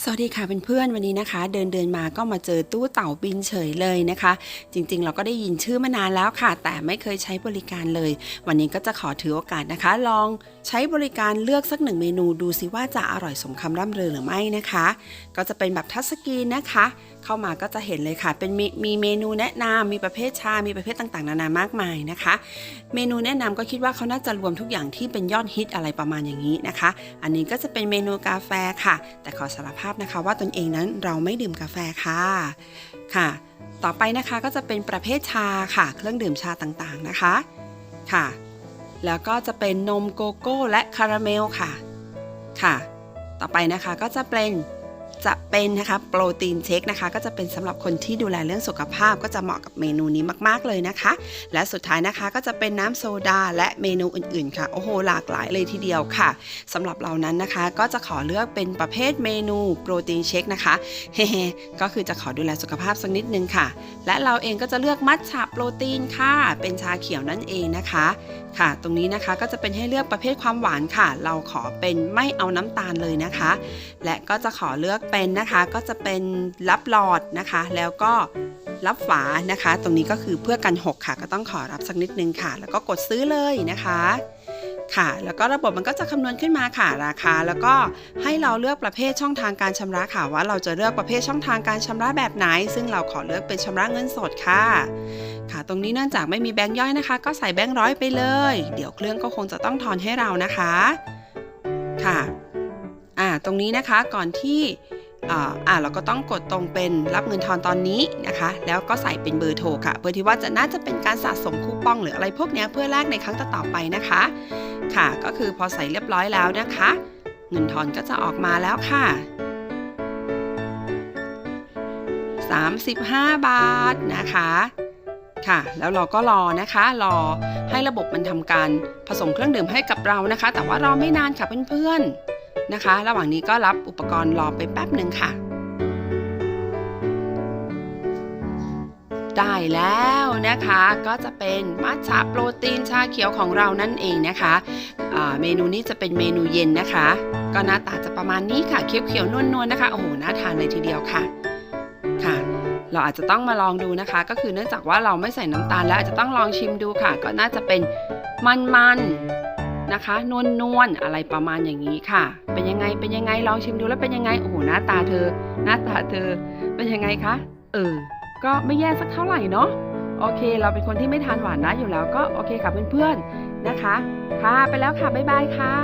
สวัสดีค่ะเพื่อนๆวันนี้นะคะ เดินเดินๆมาก็มาเจอตู้เต่าบินเฉยเลยนะคะ จริงๆ เราก็ได้ยินชื่อมานานแล้วค่ะ แต่ไม่เคยใช้บริการเลย วันนี้ก็จะขอถือโอกาสนะคะ ลองใช้บริการเลือกสักหนึ่งเมนูดูซิว่าจะอร่อยสมคำร่ำลือหรือไม่นะคะ ก็จะเป็นแบบทัชสกรีนนะคะ เข้ามาก็จะเห็นเลยค่ะ เป็นมีมีเมนูแนะนำมีประเภทชา มีประเภทต่างๆ นานามากมายนะคะ เมนูแนะนำก็คิดว่าเขาน่าจะรวมทุกอย่างที่เป็นยอดฮิตอะไรประมาณอย่างนี้นะคะ อันนี้ก็จะเป็นเมนูกาแฟค่ะ แต่ขอสารภาพนะคะ ว่าตนเองนั้นเราไม่ดื่มกาแฟค่ะค่ะ ต่อไปนะคะก็จะเป็นประเภทชาค่ะ เครื่องดื่มชาต่างๆนะคะค่ะ แล้วก็จะเป็นนมโกโก้และคาราเมลค่ะค่ะ ต่อไปนะคะก็จะเป็น จะเป็นนะคะโปรตีนเชคนะคะ ก็จะเป็นสำหรับคนที่ดูแลเรื่องสุขภาพ ก็จะเหมาะกับเมนูนี้มาก ๆเลยนะคะ และสุดท้ายนะคะก็จะเป็นน้ำโซดา และเมนูอื่นๆค่ะโอ้โหหลากหลายเลยทีเดียวค่ะสำหรับเรานั้นนะคะ ก็จะขอเลือกเป็นประเภทเมนูโปรตีนเชคนะคะเฮ้ก็คือจะขอดูแลสุขภาพสักนิดนึงค่ะ และเราเองก็จะเลือกมัทฉะโปรตีนค่ะ เป็นชาเขียวนั่นเองนะคะค่ะ ตรงนี้นะคะก็จะเป็นให้เลือกประเภทความหวานค่ะ เราขอเป็นไม่เอาน้ำตาลเลยนะคะ และก็จะขอเลือกเป็นนะคะก็จะเป็นรับหลอดนะคะ แล้วก็รับฝานะคะ ตรงนี้ก็คือเพื่อกันหกค่ะ ก็ต้องขอรับสักนิดนึงค่ะ แล้วก็กดซื้อเลยนะคะค่ะ แล้วก็ระบบมันก็จะคำนวณขึ้นมาค่ะราคา แล้วก็ให้เราเลือกประเภทช่องทางการชำระค่ะว่าเราจะเลือกประเภทช่องทางการชำระแบบไหน ซึ่งเราขอเลือกเป็นชำระเงินสดค่ะ ค่ะ ตรงนี้เนื่องจากไม่มีแบงค์ย่อยนะคะ ก็ใส่แบงค์ร้อยไปเลย เดี๋ยวเครื่องก็คงจะต้องทอนให้เรานะคะ ค่ะ อ่า ตรงนี้นะคะก่อนที่ อ่าเราก็ต้องกดตรงเป็นรับเงินทอนตอนนี้นะคะ แล้วก็ใส่เป็นเบอร์โทรค่ะเพื่อที่ว่าจะน่าจะเป็นการสะสมคูปองหรืออะไรพวกนี้เพื่อแลกในครั้งต่อๆไปนะคะ ค่ะ ก็คือพอใส่เรียบร้อยแล้วนะคะ เงินทอนก็จะออกมาแล้วค่ะ 35 บาทนะคะค่ะแล้วเราก็รอนะคะรอให้ระบบมันทำการผสมเครื่องดื่มให้กับเรานะคะ แต่ว่ารอไม่นานค่ะเพื่อนๆ นะคะ ระหว่างนี้ก็รับอุปกรณ์รอไปแป๊บหนึ่งค่ะ ได้แล้วนะคะก็จะเป็นมัทฉะโปรตีนชาเขียวของเรานั่นเองนะคะเมนูนี้จะเป็นเมนูเย็นนะคะ ก็หน้าตาจะประมาณนี้ค่ะเขียวๆนวลๆนะคะโอ้โหน่าทานเลยทีเดียวค่ะค่ะเราอาจจะต้องมาลองดูนะคะ ก็คือเนื่องจากว่าเราไม่ใส่น้ำตาลแล้วอาจจะต้องลองชิมดูค่ะ ก็น่าจะเป็นมันๆนะคะนวลๆอะไรประมาณอย่างนี้ค่ะ เป็นยังไงเป็นยังไงลองชิมดูแล้วเป็นยังไงโอ้โหหน้าตาเธอ หน้าตาเธอ เป็นยังไงคะเออก็ไม่แย่สักเท่าไหร่เนาะโอเค เราเป็นคนที่ไม่ทานหวานนะอยู่แล้วก็โอเคค่ะเพื่อนๆนะคะ ค่ะไปแล้วค่ะบ๊ายบายค่ะ